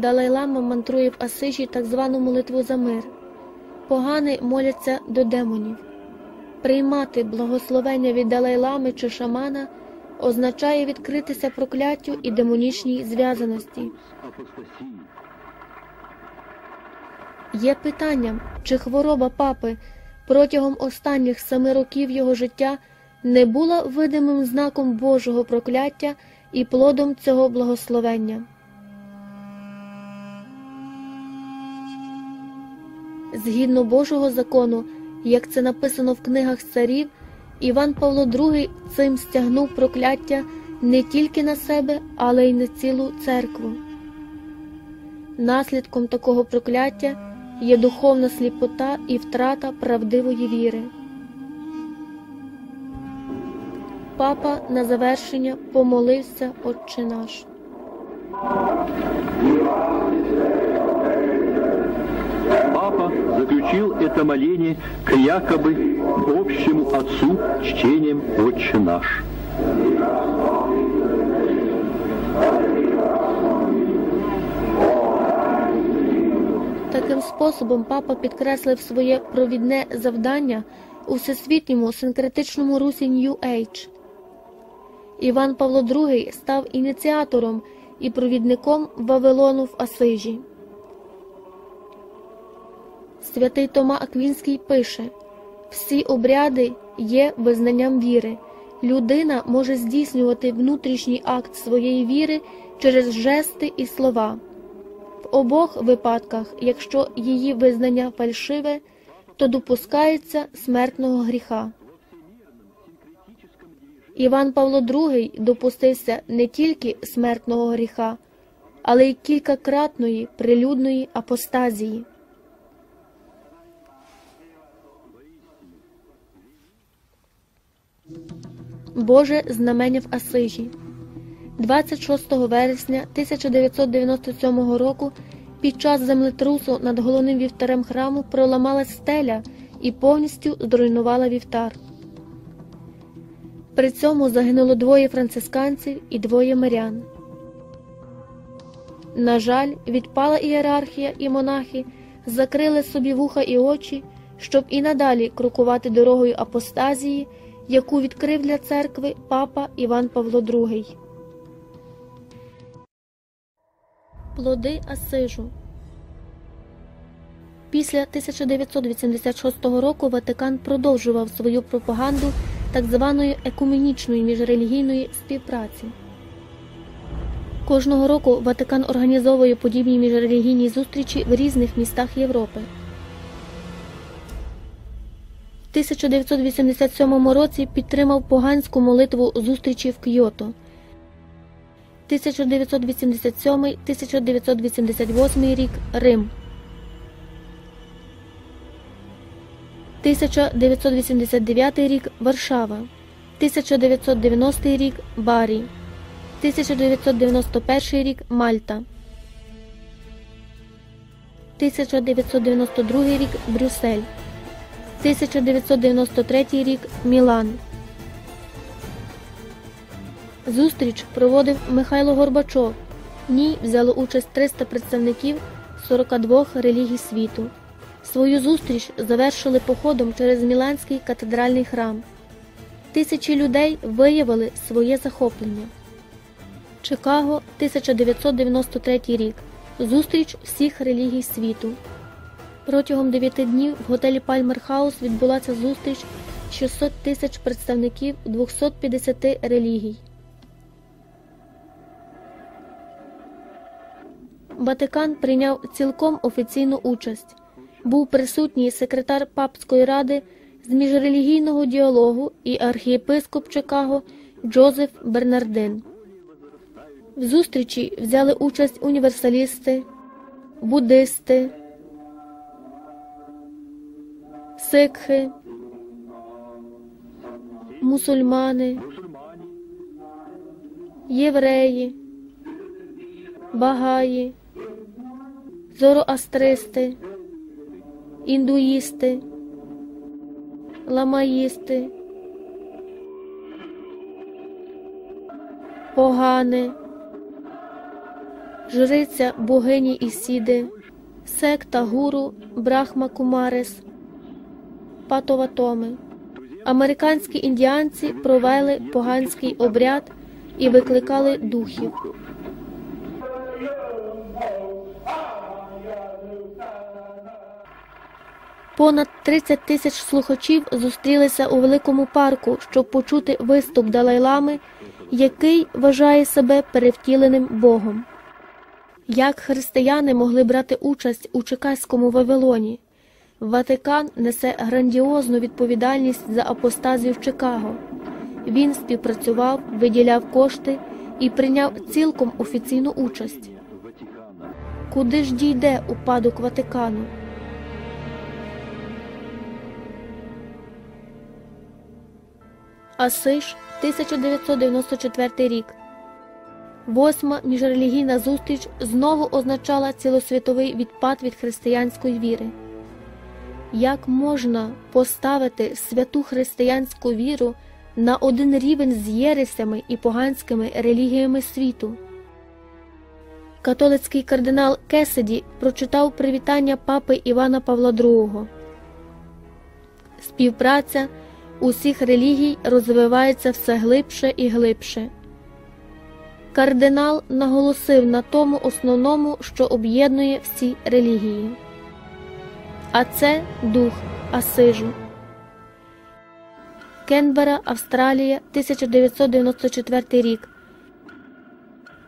Далай-Лама мантрує в Асижі так звану молитву за мир. Погани моляться до демонів. Приймати благословення від Далай-Лами чи шамана означає відкритися прокляттю і демонічній зв'язаності. Є питанням, чи хвороба папи протягом останніх семи років його життя не була видимим знаком Божого прокляття і плодом цього благословення. Згідно Божого закону, як це написано в книгах царів, Іван Павло II цим стягнув прокляття не тільки на себе, але й на цілу церкву. Наслідком такого прокляття є духовна сліпота і втрата правдивої віри. Папа на завершення помолився Отче наш. Папа заключил это моление к якобы общему Отцу чтением «Отче наш». Таким способом папа підкреслив своє провідне завдання у всесвітньому синкретичному русі New Age. Іван Павло II став ініціатором і провідником Вавилону в Асижі. Святий Тома Аквінський пише: всі обряди є визнанням віри. Людина може здійснювати внутрішній акт своєї віри через жести і слова. В обох випадках, якщо її визнання фальшиве, то допускається смертного гріха. Іван Павло II допустився не тільки смертного гріха, але й кількакратної прилюдної апостазії. Боже знамення в Асижі 26 вересня 1997 року під час землетрусу над головним вівтарем храму проламалась стеля і повністю зруйнувала вівтар. При цьому загинуло двоє францисканців і двоє мирян. На жаль, відпала ієрархія і монахи закрили собі вуха і очі, щоб і надалі крокувати дорогою апостазії, яку відкрив для церкви папа Іван Павло II. Плоди Асижу Після 1986 року Ватикан продовжував свою пропаганду так званої екуменічної міжрелігійної співпраці. Кожного року Ватикан організовує подібні міжрелігійні зустрічі в різних містах Європи. 1987 році підтримав поганську молитву зустрічі в Кйото. 1987-1988 рік Рим. 1989 рік Варшава. 1990 рік Барі. 1991 рік Мальта. 1992 рік Брюссель. 1993 рік Мілан. Зустріч проводив Михайло Горбачов. В ній взяло участь 300 представників 42 релігій світу. Свою зустріч завершили походом через Міланський катедральний храм. Тисячі людей виявили своє захоплення. Чикаго, 1993 рік. Зустріч всіх релігій світу. Протягом 9 днів в готелі Пальмер Хаус відбулася зустріч 600 тисяч представників 250 релігій. Ватикан прийняв цілком офіційну участь. Був присутній секретар Папської ради з міжрелігійного діалогу і архієпископ Чикаго Джозеф Бернардин. В зустрічі взяли участь універсалісти, буддисти, сикхи, мусульмани, євреї, багаї, зороастристи, індуїсти, ламаїсти, погани, жриця богині Ісіди, секта гуру Брахма Кумарес, Патоватоми. Американські індіанці провели поганський обряд і викликали духів. Понад 30 тисяч слухачів зустрілися у великому парку, щоб почути виступ Далай-лами, який вважає себе перевтіленим Богом. Як християни могли брати участь у Чекаському Вавилоні? Ватикан несе грандіозну відповідальність за апостазію в Чикаго. Він співпрацював, виділяв кошти і прийняв цілком офіційну участь. Куди ж дійде упадок Ватикану? Асиш, 1994 рік. Восьма міжрелігійна зустріч знову означала цілосвітовий відпад від християнської віри. Як можна поставити святу християнську віру на один рівень з єресями і поганськими релігіями світу? Католицький кардинал Кеседі прочитав привітання папи Івана Павла II. Співпраця усіх релігій розвивається все глибше і глибше. Кардинал наголосив на тому основному, що об'єднує всі релігії. А це дух Асижу. Кенбера, Австралія, 1994 рік.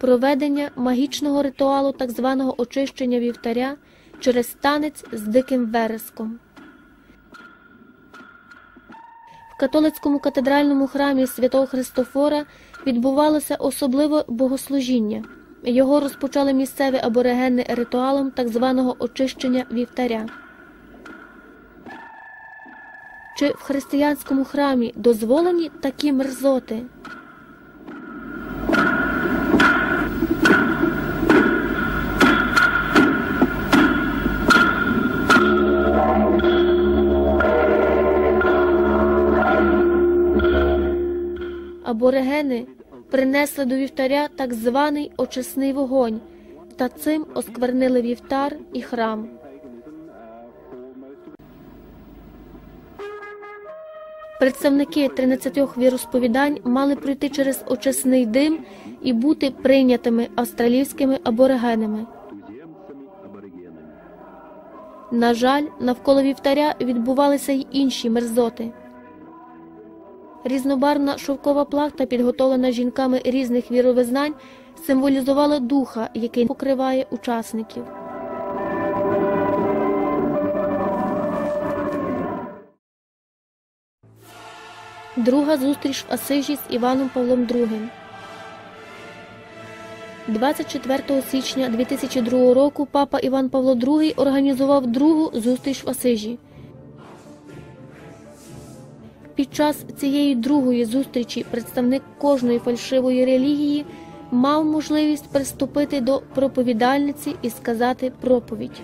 Проведення магічного ритуалу так званого очищення вівтаря через танець з диким вереском. В католицькому катедральному храмі святого Христофора відбувалося особливе богослужіння. Його розпочали місцеві аборигени ритуалом так званого очищення вівтаря. Чи в християнському храмі дозволені такі мерзоти? Аборигени принесли до вівтаря так званий очисний вогонь та цим осквернили вівтар і храм. Представники 13 віросповідань мали пройти через очисний дим і бути прийнятими австралійськими аборигенами. На жаль, навколо вівтаря відбувалися й інші мерзоти. Різнобарвна шовкова плахта, підготовлена жінками різних віровизнань, символізувала духа, який покриває учасників. Друга зустріч в Асижі з Іваном Павлом II. 24 січня 2002 року папа Іван Павло II організував другу зустріч в Асижі. Під час цієї другої зустрічі представник кожної фальшивої релігії мав можливість приступити до проповідальниці і сказати проповідь.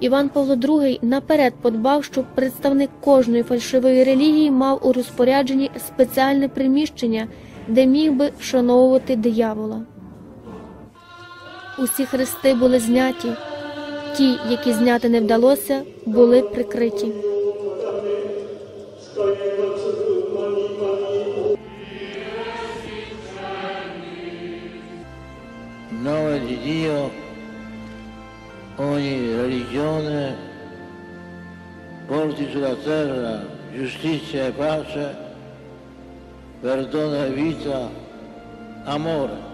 Іван Павло II наперед подбав, щоб представник кожної фальшивої релігії мав у розпорядженні спеціальне приміщення, де міг би вшановувати диявола. Усі хрести були зняті, ті, які зняти не вдалося, були прикриті. Dio ogni religione porti sulla terra giustizia e pace, perdono e vita, amore.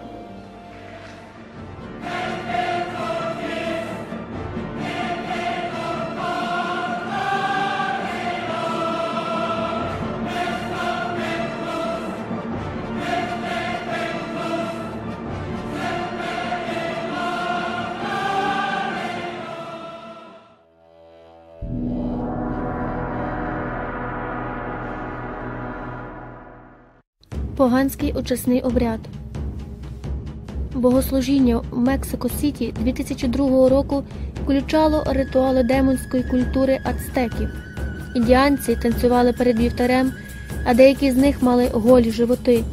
Поганський очисний обряд. Богослужіння в Мексико-Сіті 2002 року включало ритуали демонської культури ацтеків. Індіанці танцювали перед вівтарем, а деякі з них мали голі животи.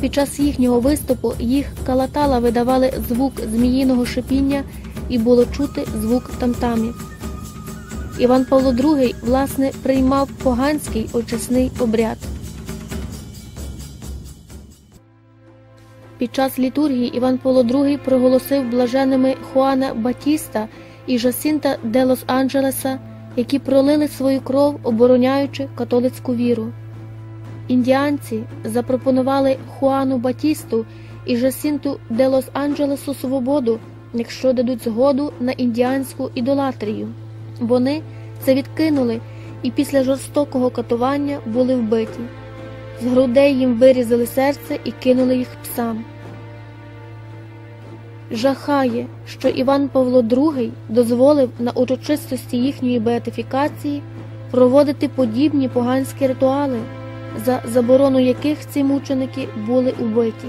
Під час їхнього виступу їх калатала видавали звук зміїного шипіння і було чути звук тамтамів. Іван Павло II, власне, приймав поганський очисний обряд. Під час літургії Іван Павло II проголосив блаженними Хуана Батіста і Жасінта де Лос-Анджелеса, які пролили свою кров, обороняючи католицьку віру. Індіанці запропонували Хуану Батісту і Жасінту де Лос-Анджелесу свободу, якщо дадуть згоду на індіанську ідолатрію. Вони це відкинули і після жорстокого катування були вбиті. З грудей їм вирізали серце і кинули їх псам. Жахає, що Іван Павло II дозволив на урочистості їхньої беатифікації проводити подібні поганські ритуали, за заборону яких ці мученики були убиті.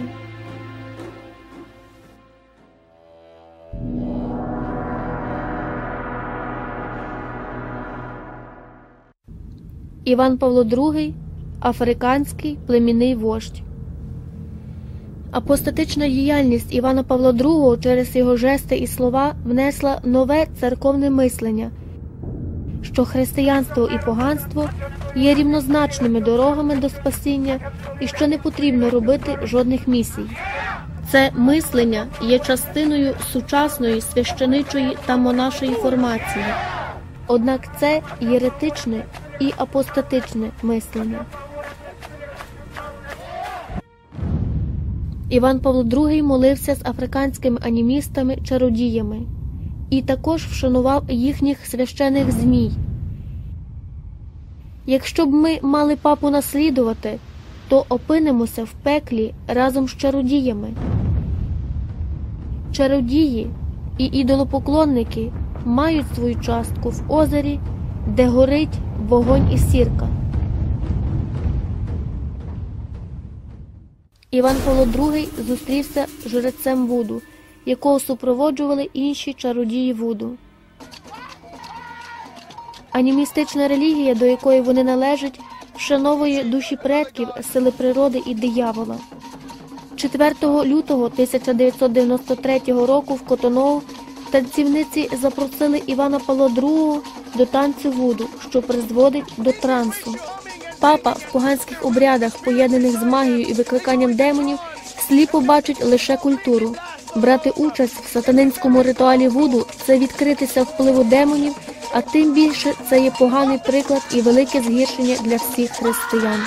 Іван Павло II африканський племінний вождь. Апостатична діяльність Івана Павла II через його жести і слова внесла нове церковне мислення, що християнство і поганство є рівнозначними дорогами до спасіння і що не потрібно робити жодних місій. Це мислення є частиною сучасної священичої та монашої формації. Однак це єретичне і апостатичне мислення. Іван Павло II молився з африканськими анімістами чародіями і також вшанував їхніх священих змій. Якщо б ми мали папу наслідувати, то опинимося в пеклі разом з чародіями. Чародії і ідолопоклонники мають свою частку в озері, де горить вогонь і сірка. Іван Павло II зустрівся з жрецем Вуду, якого супроводжували інші чародії Вуду. Анімістична релігія, до якої вони належать, вшановує душі предків, сили природи і диявола. 4 лютого 1993 року в Котоноу танцівниці запросили Івана Павла II до танцю Вуду, що призводить до трансу. Папа в поганських обрядах, поєднаних з магією і викликанням демонів, сліпо бачить лише культуру. Брати участь в сатанинському ритуалі Вуду це відкритися впливу демонів, а тим більше це є поганий приклад і велике згіршення для всіх християн.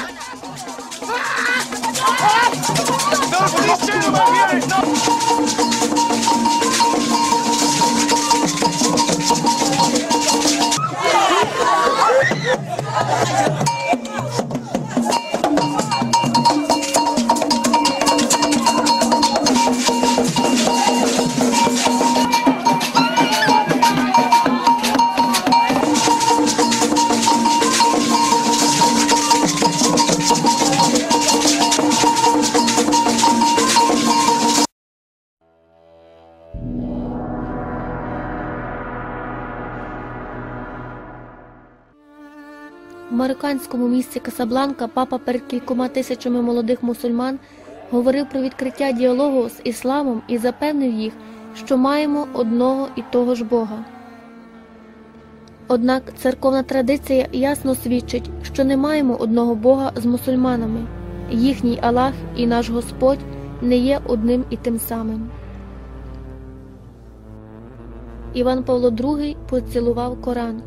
Марокканському місті Касабланка папа перед кількома тисячами молодих мусульман говорив про відкриття діалогу з ісламом і запевнив їх, що маємо одного і того ж Бога. Однак церковна традиція ясно свідчить, що не маємо одного Бога з мусульманами. Їхній Аллах і наш Господь не є одним і тим самим. Іван Павло II поцілував Коран.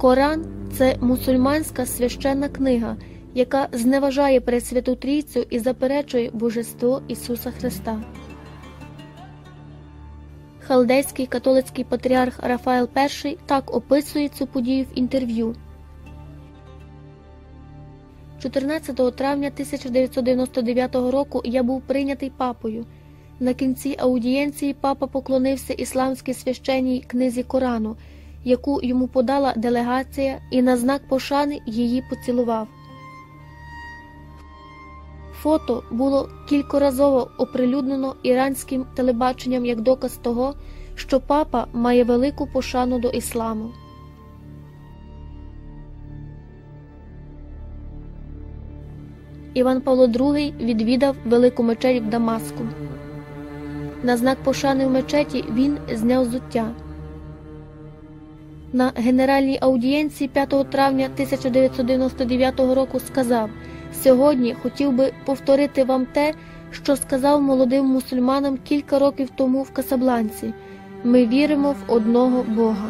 Коран це мусульманська священна книга, яка зневажає Пресвяту Трійцю і заперечує Божество Ісуса Христа. Халдейський католицький патріарх Рафаел І так описує цю подію в інтерв'ю. 14 травня 1999 року я був прийнятий папою. На кінці аудієнції папа поклонився ісламській священній книзі Корану, яку йому подала делегація, і на знак пошани її поцілував. Фото було кількоразово оприлюднено іранським телебаченням як доказ того, що папа має велику пошану до ісламу. Іван Павло II відвідав велику мечеть в Дамаску. На знак пошани в мечеті він зняв зуття. На генеральній аудієнції 5 травня 1999 року сказав: Сьогодні хотів би повторити вам те, що сказав молодим мусульманам кілька років тому в Касабланці. Ми віримо в одного Бога.